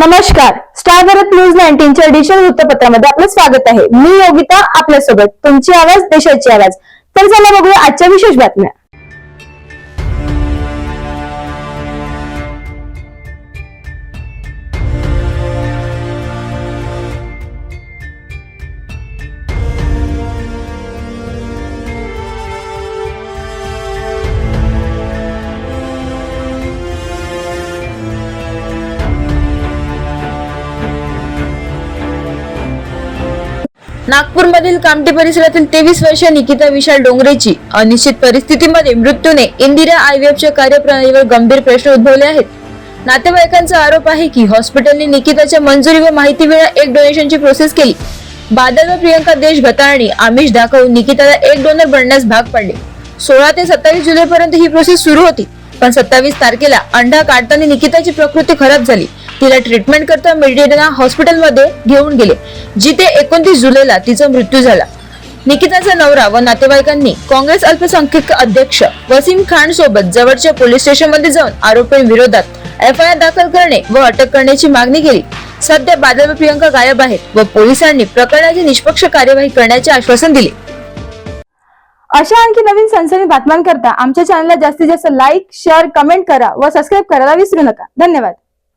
नमस्कार. Star Bharat news नाईन्टीनच्या digital वृत्तपत्रामध्ये आपलं स्वागत आहे. मी योगिता आपल्यासोबत. तुमची आवाज देशाची आवाज. तर चला बघूया आजच्या विशेष बातम्या. नागपूरमधील कामठी परिसरातील तेवीस वर्षीय निकिता विशाल डोंगरेची अनिश्चित परिस्थितीमध्ये मृत्यूने इंदिरा आय आयव्हीएफच्या कार्यप्रणालीवर गंभीर प्रश्न उद्भवले आहेत. नातेवाईकांचा आरोप आहे की हॉस्पिटलने निकिताच्या मंजुरी व माहिती वेळा एक डोनेशनची प्रोसेस केली. बादल व प्रियंका देश गताळणी आमिष दाखवून निकिताला एक डोनर बनण्यास भाग पाडले. सोळा ते सत्तावीस जुलैपर्यंत ही प्रोसेस सुरू होती पण सत्तावीस तारखेला अंडा काढताना निकिताची प्रकृती खराब झाली. तिला ट्रीटमेंट करता मेडिटेना हॉस्पिटलमध्ये घेऊन गेले. जिथे एकोणतीस जुलैला तिचा मृत्यू झाला. निकिताचा नवरा व नातेवाईकांनी काँग्रेस अल्पसंख्याक अध्यक्ष वसीम खान सोबत जवळच्या पोलीस स्टेशनमध्ये जाऊन आरोपींविरोधात एफ आय आर दाखल करणे व अटक करण्याची मागणी केली. सध्या बादल व प्रियंका गायब आहेत व पोलिसांनी प्रकरणाची निष्पक्ष कार्यवाही करण्याचे आश्वासन दिले. अशा आणखी नवीन सनसनी बातम्यांकरता आमच्या चॅनलला जास्तीत जास्त लाईक शेअर कमेंट करा व सबस्क्राईब करायला विसरू नका. धन्यवाद.